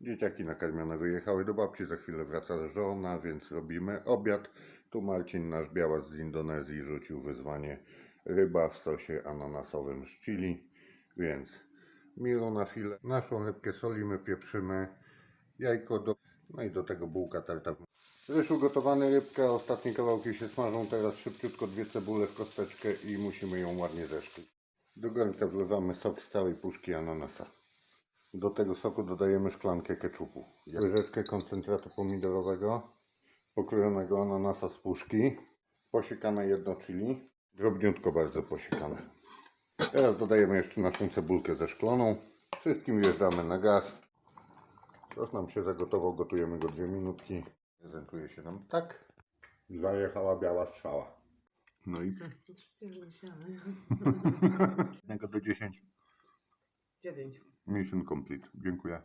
Dzieciaki nakarmione wyjechały do babci, za chwilę wraca żona, więc robimy obiad. Tu Marcin, nasz białas z Indonezji, rzucił wyzwanie ryba w sosie ananasowym z chili, więc milo na chwilę. Naszą rybkę solimy, pieprzymy, jajko do... no i do tego bułka tarta. Ryż ugotowany, rybka, ostatnie kawałki się smażą, teraz szybciutko dwie cebule w kosteczkę i musimy ją ładnie zeszklić. Do garnka wlewamy sok z całej puszki ananasa. Do tego soku dodajemy szklankę keczupu. Łyżeczkę koncentratu pomidorowego, pokrojonego ananasa z puszki, posiekane jedno chili, drobniutko bardzo posiekane. Teraz dodajemy jeszcze naszą cebulkę zeszkloną. Wszystkim wjeżdżamy na gaz. Sos nam się zagotował, gotujemy go dwie minutki. Prezentuje się nam tak. Zajechała biała strzała. No i jednego do 10. Dziewięć. Mission complete. Dziękuję.